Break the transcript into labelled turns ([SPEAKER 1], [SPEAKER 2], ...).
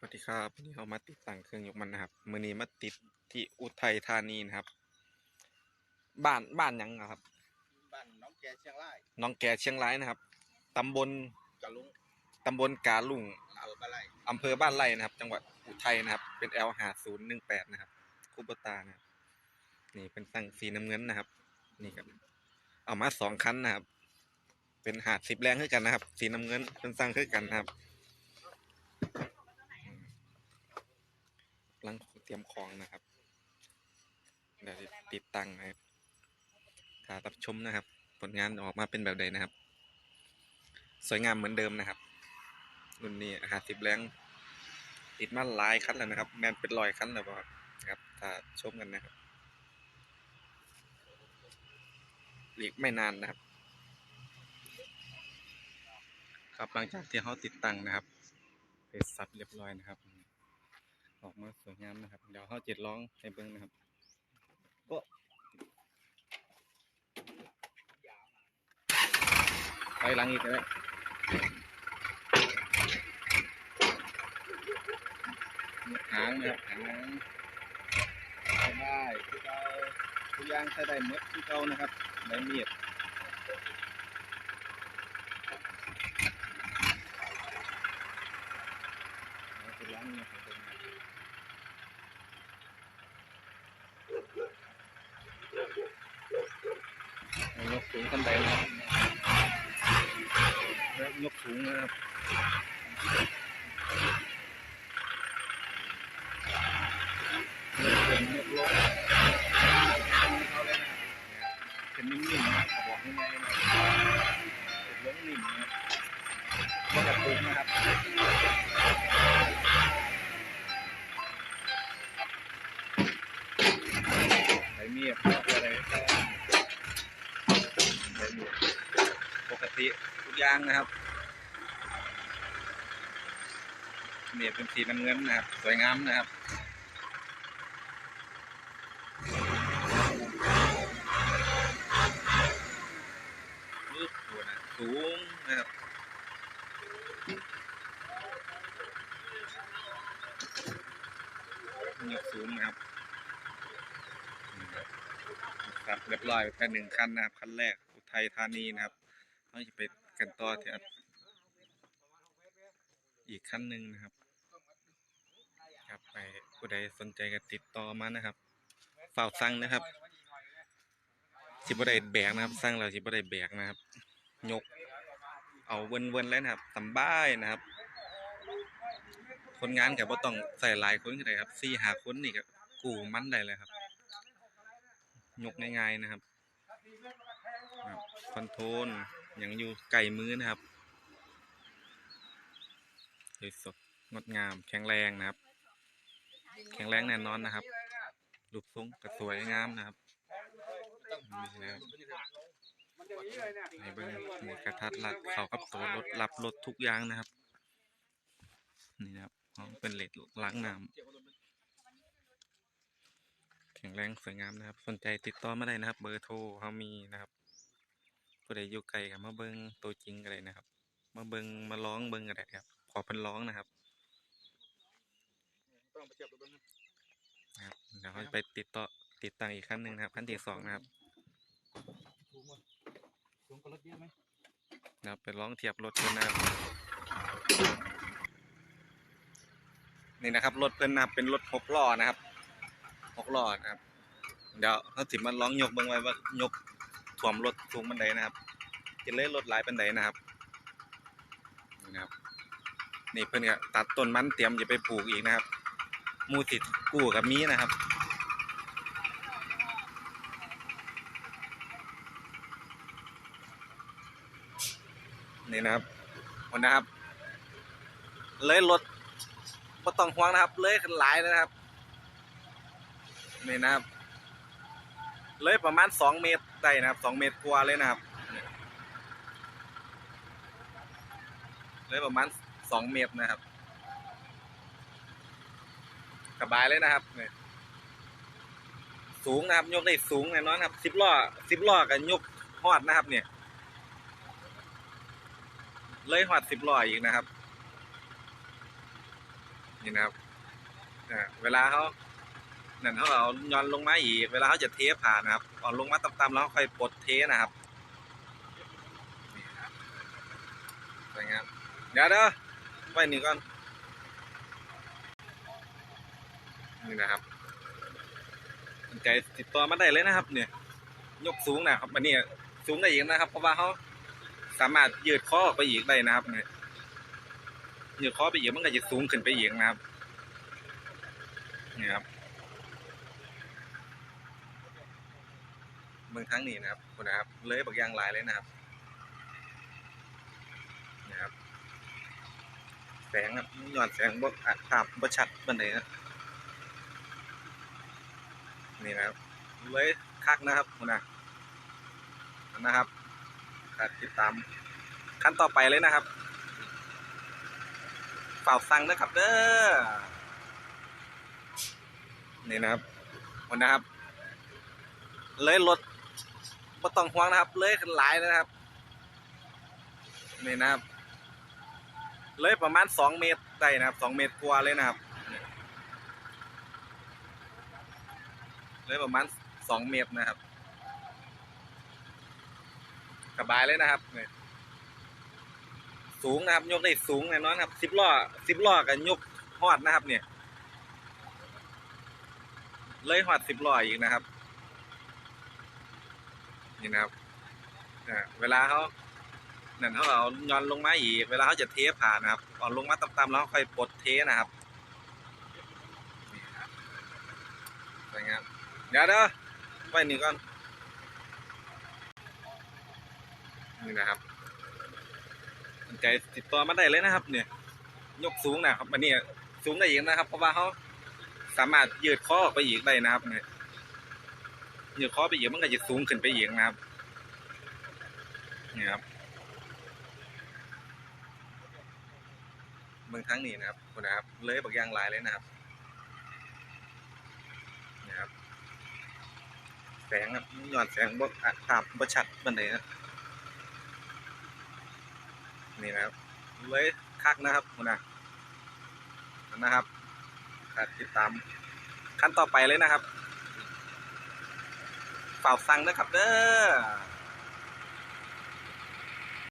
[SPEAKER 1] สวัสดีครับวันนี้เรามาติดตั้งเครื่องยกมันนะครับมือนี้มาติดที่อุทัยธานีนะครับ บ้านบ้านหยังอะครับ
[SPEAKER 2] บ้านน้องแกเชียงราย
[SPEAKER 1] น้องแกเชียงรายนะครับตำบล
[SPEAKER 2] กะลุง
[SPEAKER 1] ตำบลกาลุง
[SPEAKER 2] อำเภอบ้านไร่
[SPEAKER 1] อำเภอบ้านไร่นะครับ จังหวัดอุทัยนะครับ เป็น L หาศูนย์หนึ่งแปดนะครับคูเปอร์ตานะครับนี่เป็นตั้งสีน้ำเงินนะครับ นี่ครับเอามาสองคันนะครับ เป็นหาดสิบแรงขึ้นกันนะครับ สีน้ำเงินเป็นสร้างขึ้นกันนะครับอืมกำ ลังเตรียมของนะครับ เดี๋ยวติดตั้งนะครับถ้ารับชมนะครับ ผลงานออกมาเป็นแบบใดนะครับ สวยงามเหมือนเดิมนะครับรุ่นนี้หาสิบแรงติดมาหลายคันแล้วนะครับแมนเป็นรอยคันแล้วบ่ครับครับถ้าชมกันนะครับหลีกไม่นานนะครับ ครับหลังจากที่เขาติดตั้งนะครับเสร็จสับเรียบร้อยนะครับ ออกมาสวยงามนะครับ เดี๋ยวเขาจิตร้องให้เบิ้งนะครับโอ้ไปหลังอีกแล้วหางนะครับหางใช้ได้ทุกเอาทุกอย่างใช้ได้หมดทุกเอานะครับใบมีดไปล้างเนี่ยครับเอายกสูงขึ้นไปนะครับแล้ว ยกสูงนะครับเป็นเรียบร้อยเอาเลยนะเป็นนิ่มๆนะเขาบอกง่ายๆนะเป็นเรื่องนิ่มนะครับก็กระตุกนะครับใช้มีดอะไรก็ได้ใช้มีดปกติทุกอย่างนะครับเนี่เป็นสีน้ำเงินนะครับ สวยงามนะครับรูปตัวนะสูงนะครับยกสูงนะครับครับเรียบร้อยไปหนึ่งคันนะครับคันแรกอุทัยธานีนะครับเราจะไปกันต่อที่อีกคันหนึ่งนะครับ ครับไปผู้ใดสนใจก็ติดต่อมานะครับฝากสั่งนะครับสิบ่ได้แบกนะครับสร้างเราสิบ่ได้แบกนะครับ ยก เอาเวินๆเลยนะครับสำบายนะครับ คนงานก็บ่ต้องใส่หลายคนก็ได้ครับสี่หาคนนี่ก็กูมันได้เลยครับ ยกง่ายๆนะครับคอนโทรลยังอยู่ไกลมือนะครับสวยสดงดงามแข็งแรงนะครับ แข็งแรงแน่นอนนะครับรูปทรงก็สวยงามนะครับนี่นะครับในเบิ้องนี่กระทัดรัดเขากับตัวรถรับรถทุกอย่างนะครับ นี่นะครับเป็นเหล็กล้างน้ำแข็งแรงสวยงามนะครับ สนใจติดต่อมาได้นะครับ เบอร์โทรเขามีนะครับผู้ใดอยู่ไกลกับมาเบิ้งตัวจริงก็ได้นะครับ มาเบิ้งมาร้องเบิ้งก็ได้ครับ ขอเป็นร้องนะครับ
[SPEAKER 2] ต้องไปเทียบกับเบิ้ง
[SPEAKER 1] นะครับเดี๋ยวเขาจะไปติดต่อติดตั้งอีกขั้นหนึ่งนะครับขั้นที่สองนะครับ
[SPEAKER 2] สูงมั้ยสูงกว่ารถเยอะไหม
[SPEAKER 1] นะครับไปร้องเทียบรถเพื่อนนะครับนี่นะครับรถเพื่อนนะครับเป็นรถหกล้อนะครับหกล้อนะครับ เดี๋ยวเขาสิมาร้องยกเบิ่งไว้ว่ายกถ่วมรถสูงบันไดนะครับจะเลยรถหลายบันไดนะครับนี่นะครับ นี่เพื่อนก็ตัดต้นมันเตรียมจะไปปลูกอีกนะครับห มูติดกู้กับมีนะครับนี่นะครับคนนะครับ เลยรถไม่ต้องห่วงนะครับ เลยขึ้นหลายเลยนะครับนี่นะครับ เลยประมาณสองเมตรได้นะครับสองเมตรกว่าเลยนะครับ เลยประมาณสองเมตรนะครับ สบายเลยนะครับเนี่ยสูงนะครับ ยกได้สูงแน่นอนครับสิบล้อสิบล้อกันยกฮอดนะครับ เนี่ย เลยหอดสิบล้ออีกนะครับ นี่นะครับเวลาเขานั่นเขาเอาย้อนลงมาอีก เวลาเขาจะเทผ่านนะครับเอาลงมาต่ำๆแล้วค่อยปลดเทนะครับนี่ครับสวยงามเดี๋ยวเด้อไว้นี่ก่อน นี่นะครับสนใจติดต่อมาได้เลยนะครับ เนี่ย ยกสูงนะครับอันนี้สูงได้อีกนะครับ เพราะว่าเขาสามารถยืดคอออกไปอีกได้นะครับเนี่ยยืดคอไปอีกมันก็จะสูงขึ้นไปอีกนะครับนี่ครับเมืองทั้งนี้นะครับคุณนะครับเลยบักยางลายเลยนะครับนะครับ แสงครับย้อนแสงบ่อาจภาพบ่ชัดปานใดนะ นี่นะครับเลยคักนะครับคุณนะนะครับติดตามขั้นต่อไปเลยนะครับเป่าสั่งนะครับเด้อนี่นะครับคุณนะครับ เลยรถก็ต้องห่วงนะครับ เลยขึ้นหลายนะครับ นี่นะครับ เลยประมาณสองเมตรได้นะครับสองเมตรกว่าเลยนะครับ เลยประมาณสองเมตรนะครับสบายเลยนะครับเนี่ยสูงนะครับ ยกได้สูงแน่นอนครับสิบล้อสิบล้อกันยกฮอดนะครับ เนี่ย เลยฮอดสิบล้ออีกนะครับ นี่นะครับเวลาเขานั่นเขาเอาย้อนลงมาอีก เวลาเขาจะเทผ่านนะครับเอาลงมาต่ำๆแล้วค่อยปลดเทนะครับนี่ครับสวยงาม เดี๋ยวเด้อไว้นี่ก่อน นี่นะครับสนใจติดต่อมาได้เลยนะครับ เนี่ย ยกสูงนะครับอันนี้สูงได้อีกนะครับ เพราะว่าเขาสามารถยืดคออไปอีกได้นะครับเนี่ยยืดคอไปอีกมันก็จะสูงขึ้นไปอีกนะครับนี่ครับเมืองทั้งนี้นะครับคุณนะครับเลยบักอยางหลายเลยนะครับนี่ครับ แสงครับย้อนแสงบ่อาจภาพบ่ชัดปานใดนะนี่นะครับเลยคักนะครับคุณนะนะครับติดตามขั้นต่อไปเลยนะครับเป่าสั่งนะครับเด้อ